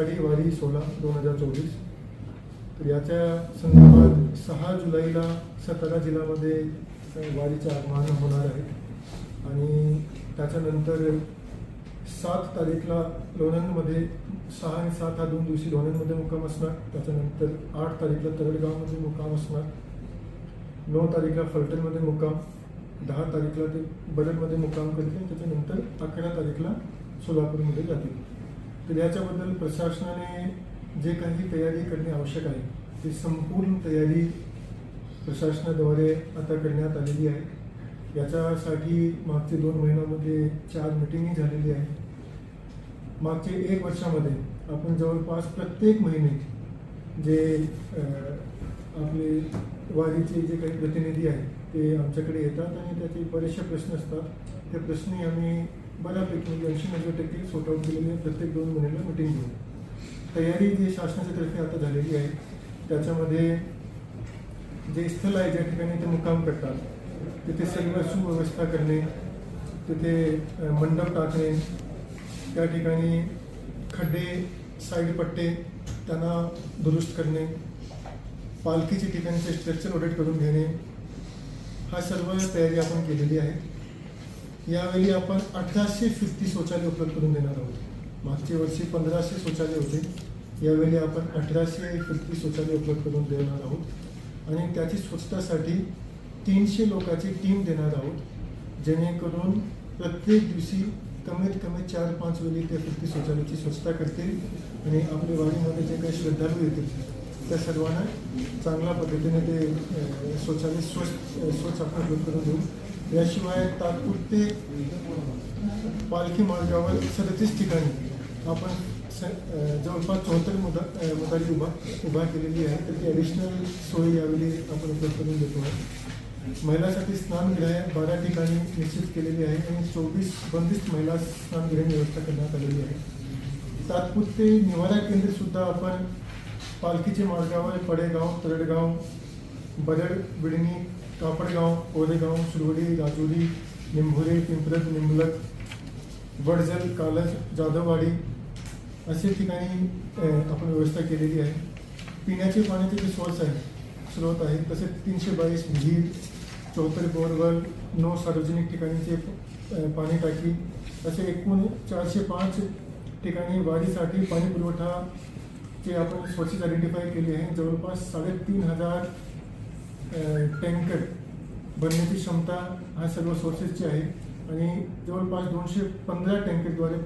सोळा दोन हजार चोवीस. तर याच्या संदर्भात सहा जुलैला सातारा जिल्ह्यामध्ये अ, वारीचं आगमन होणार आहे. आणि त्याच्यानंतर सात तारीखला लोणंदमध्ये सहा आणि सात हा दोन दिवशी लोणंदमध्ये मुक्काम असणार. त्याच्यानंतर आठ तारीखला तरडगावमध्ये मुक्काम असणार. नऊ तारीखला फलटणमध्ये मुक्काम. दहा तारीखला ते बरडमध्ये मुक्काम करतील त्याच्यानंतर अकरा तारीखला सोलापूरमध्ये जातील. तर याच्याबद्दल प्रशासनाने जे काही तयारी करणे आवश्यक आहे ती संपूर्ण तयारी प्रशासनाद्वारे आता करण्यात आलेली आहे. याच्यासाठी मागचे दोन महिन्यामध्ये चार मिटिंगही झालेली आहे. मागचे एक वर्षामध्ये आपण जवळपास प्रत्येक महिने जे आपले वारीचे जे काही प्रतिनिधी आहेत ते आमच्याकडे येतात आणि त्याचे बरेचसे प्रश्न असतात. ते प्रश्नही आम्ही बऱ्यापैकी म्हणजे ऐंशी नव्वद टक्के सॉर्ट आउट केलेली आहे प्रत्येक दोन महिन्याला मिटिंग घेऊन. तयारी जी शासनाच्या तर्फे आता झालेली आहे त्याच्यामध्ये जे स्थळ आहे ज्या ठिकाणी ते मुक्काम करतात तिथे सर्व सुव्यवस्था करणे तिथे मंडप टाकणे त्या ठिकाणी खड्डे साईड पट्टे त्यांना दुरुस्त करणे पालखीचे ठिकाणचे स्ट्रक्चर ऑडिट करून घेणे हा सर्व तयारी आपण केलेली आहे. यावेळी आपण अठराशे फिफ्टी शौचालय उपलब्ध करून देणार आहोत. मागच्या वर्षी पंधराशे शौचालय होते. यावेळी आपण अठराशे फिफ्टी शौचालय उपलब्ध करून देणार आहोत. आणि त्याची स्वच्छतासाठी तीनशे लोकांची टीम देणार आहोत. जेणेकरून प्रत्येक दिवशी कमीत कमी चार पाच वेळी ते फिफ्टी शौचालयाची स्वच्छता करतील आणि आपल्या वाडीमध्ये जे काही श्रद्धाळू येतील त्या सर्वांना चांगल्या पद्धतीने ते शौचालय स्वच्छ स्वच्छ आपण उपलब्ध करून देऊ. याशिवाय तात्पुरते पालखी मार्गावर सदतीस ठिकाणी आपण स जवळपास चौहत्तर मुदा मुदारी उभा उभा केलेली आहे. तर ती ॲडिशनल सोय यावेळी आपण उपलब्ध करून देतो आहे. महिलांसाठी स्नानगृह बारा ठिकाणी निश्चित केलेली आहे आणि चोवीस बंदिस्त महिला स्नानगृह व्यवस्था करण्यात आलेली आहे. तात्पुरते निवारा केंद्रसुद्धा आपण पालखीचे मार्गावर पडेगाव तरडगाव बरड बिडणी कापडगाव कोरेगाव सुरवडी राजुरी निंभोरे पिंपरत निंबलक वडजल कालज, जाधववाडी असे ठिकाणी आपण व्यवस्था केलेली आहे. पिण्याचे पाण्याचे जे सोर्स आहे, स्रोत आहे. तसेच तीनशे बावीस विहीर चौहत्तर बोरवेल, नऊ सार्वजनिक ठिकाणीचे पाणी टाकी, असे एकूण चारशे पाच ठिकाणी वाढीसाठी पाणी पुरवठा चे आपण सोर्सेस आयडेंटिफाय केले आहे, जवळपास साडेतीन हज़ार टँकर बनण्याची क्षमता हा सर्व सोर्सेसची आहे. आणि जवळपास दोनशे पंधरा टँकरद्वारे